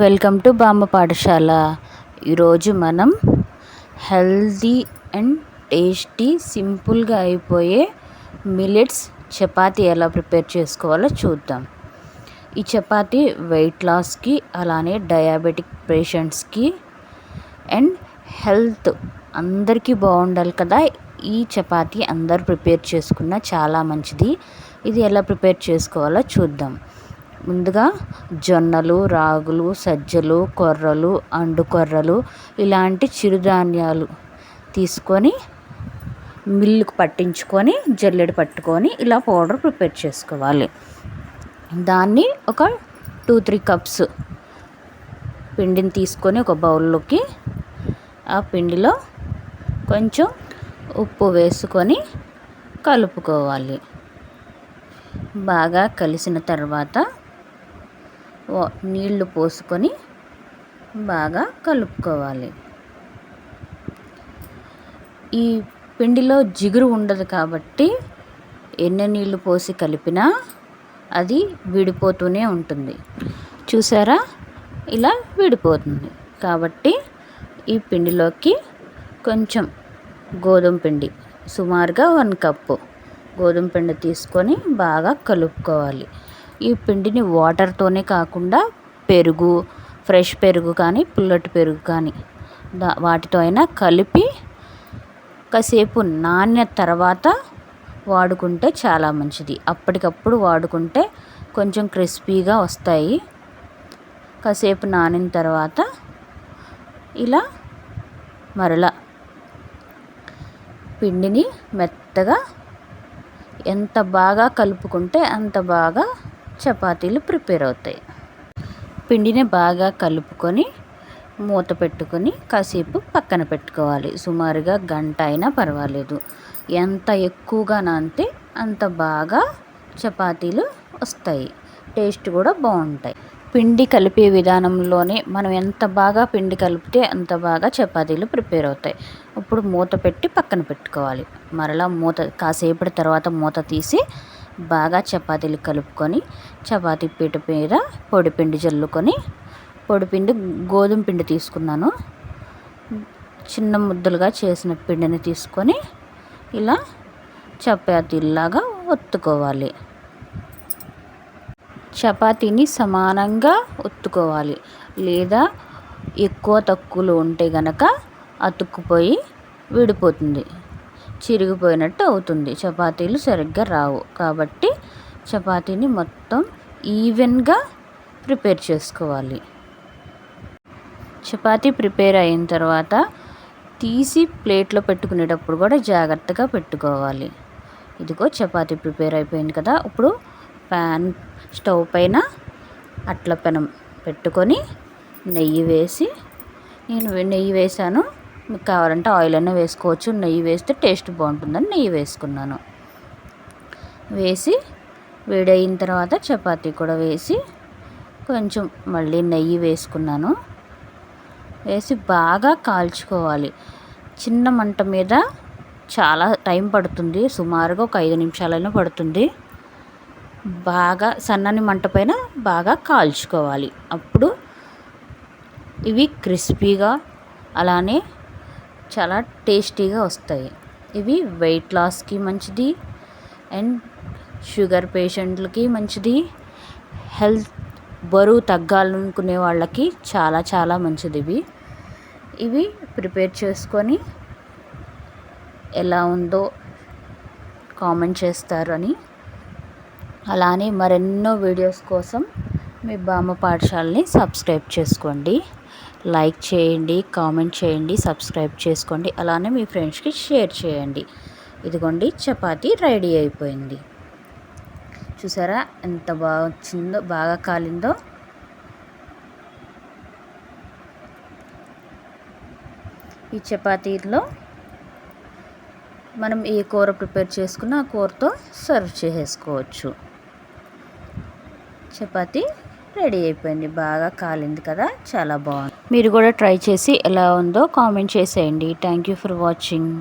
Welcome to బామ్మ పాఠశాల. ఈరోజు మనం హెల్దీ అండ్ టేస్టీ సింపుల్గా అయిపోయే మిలెట్స్ చపాతీ ఎలా ప్రిపేర్ చేసుకోవాలో చూద్దాం. ఈ చపాతీ వెయిట్ లాస్కి అలానే డయాబెటిక్ పేషెంట్స్కి అండ్ హెల్త్ అందరికీ బాగుండాలి కదా. ఈ చపాతీ అందరు ప్రిపేర్ చేసుకున్న చాలా మంచిది. ఇది ఎలా ప్రిపేర్ చేసుకోవాలో చూద్దాం. ముందుగా జొన్నలు రాగులు సజ్జలు కొర్రలు అండు కొర్రలు ఇలాంటి చిరుధాన్యాలు తీసుకొని మిల్లుకు పట్టించుకొని జల్లెడ పట్టుకొని ఇలా పౌడర్ ప్రిపేర్ చేసుకోవాలి. దాన్ని ఒక టూ త్రీ కప్స్ పిండిని తీసుకొని ఒక బౌల్లోకి ఆ పిండిలో కొంచెం ఉప్పు వేసుకొని కలుపుకోవాలి. బాగా కలిసిన తర్వాత నీళ్ళు పోసుకొని బాగా కలుపుకోవాలి. ఈ పిండిలో జిగురు ఉండదు కాబట్టి ఎన్ని నీళ్ళు పోసి కలిపినా అది విడిపోతూనే ఉంటుంది. చూసారా? ఇలా విడిపోతుంది. కాబట్టి ఈ పిండిలోకి కొంచెం గోధుమ పిండి సుమారుగా వన్ కప్పు గోధుమ పిండి తీసుకొని బాగా కలుపుకోవాలి. ఈ పిండిని వాటర్తోనే కాకుండా పెరుగు ఫ్రెష్ పెరుగు కానీ పుల్లటి పెరుగు కానీ దా వాటితో అయినా కలిపి కాసేపు నానిన తర్వాత వాడుకుంటే చాలా మంచిది. అప్పటికప్పుడు వాడుకుంటే కొంచెం క్రిస్పీగా వస్తాయి. కాసేపు నానిన తర్వాత ఇలా మరలా పిండిని మెత్తగా ఎంత బాగా కలుపుకుంటే అంత బాగా చపాతీలు ప్రిపేర్ అవుతాయి. పిండిని బాగా కలుపుకొని మూత పెట్టుకొని కాసేపు పక్కన పెట్టుకోవాలి. సుమారుగా గంట అయినా పర్వాలేదు. ఎంత ఎక్కువగా నానితే అంత బాగా చపాతీలు వస్తాయి. టేస్ట్ కూడా బాగుంటాయి. పిండి కలిపే విధానంలోనే మనం ఎంత బాగా పిండి కలిపితే అంత బాగా చపాతీలు ప్రిపేర్ అవుతాయి. ఇప్పుడు మూత పెట్టి పక్కన పెట్టుకోవాలి. మరలా మూత కాసేపటి తర్వాత మూత తీసి బాగా చపాతీలు కలుపుకొని చపాతీ పీట మీద పొడిపిండి జల్లుకొని పొడిపిండి గోధుమ పిండి తీసుకున్నాను. చిన్న ముద్దలుగా చేసిన పిండిని తీసుకొని ఇలా చపాతీలాగా ఒత్తుకోవాలి. చపాతీని సమానంగా ఒత్తుకోవాలి. లేదా ఎక్కువ తక్కువలు ఉంటే గనక అతుక్కుపోయి విడిపోతుంది. చిరిగిపోయినట్టు అవుతుంది. చపాతీలు సరిగ్గా రావు. కాబట్టి చపాతీని మొత్తం ఈవెన్గా ప్రిపేర్ చేసుకోవాలి. చపాతీ ప్రిపేర్ అయిన తర్వాత తీసి ప్లేట్లో పెట్టుకునేటప్పుడు కూడా జాగ్రత్తగా పెట్టుకోవాలి. ఇదిగో చపాతీ ప్రిపేర్ అయిపోయింది కదా. ఇప్పుడు ప్యాన్ స్టవ్ పైన అట్ల పెనం పెట్టుకొని నెయ్యి వేసి నేను నెయ్యి వేసాను. మీకు కావాలంటే ఆయిల్ అయినా వేసుకోవచ్చు. నెయ్యి వేస్తే టేస్ట్ బాగుంటుందని నెయ్యి వేసుకున్నాను. వేసి వేడయిన తర్వాత చపాతీ కూడా వేసి కొంచెం మళ్ళీ నెయ్యి వేసుకున్నాను. వేసి బాగా కాల్చుకోవాలి. చిన్న మంట మీద చాలా టైం పడుతుంది. సుమారుగా ఒక ఐదు నిమిషాలైనా పడుతుంది. బాగా సన్నని మంట పైన బాగా కాల్చుకోవాలి. అప్పుడు ఇవి క్రిస్పీగా అలానే చాలా టేస్టీగా వస్తాయి. ఇవి వెయిట్ లాస్కి మంచిది అండ్ షుగర్ పేషెంట్లకి మంచిది. హెల్త్ బరువు తగ్గాలనుకునే వాళ్ళకి చాలా చాలా మంచిది ఇవి. ఇవి ప్రిపేర్ చేసుకొని ఎలా ఉందో కామెంట్ చేస్తారు అని అలానే మరెన్నో వీడియోస్ కోసం మీ బామ్మ పాఠశాలని సబ్స్క్రైబ్ చేసుకోండి. లైక్ చేయండి కామెంట్ చేయండి సబ్స్క్రైబ్ చేసుకోండి. అలానే మీ ఫ్రెండ్స్కి షేర్ చేయండి. ఇదిగోండి చపాతీ రెడీ అయిపోయింది. చూసారా ఎంత బాగా వచ్చిందో బాగా కాలిందో? ఈ చపాతీలో మనం ఏ కూర ప్రిపేర్ చేసుకున్న ఆ కూరతో సర్వ్ చేసుకోవచ్చు చపాతీ రెడీ అయిపోయింది. బాగా కాలింది కదా? చాలా బాగుంది. మీరు కూడా ట్రై చేసి ఎలా ఉందో కామెంట్ చేసేయండి. Thank you for watching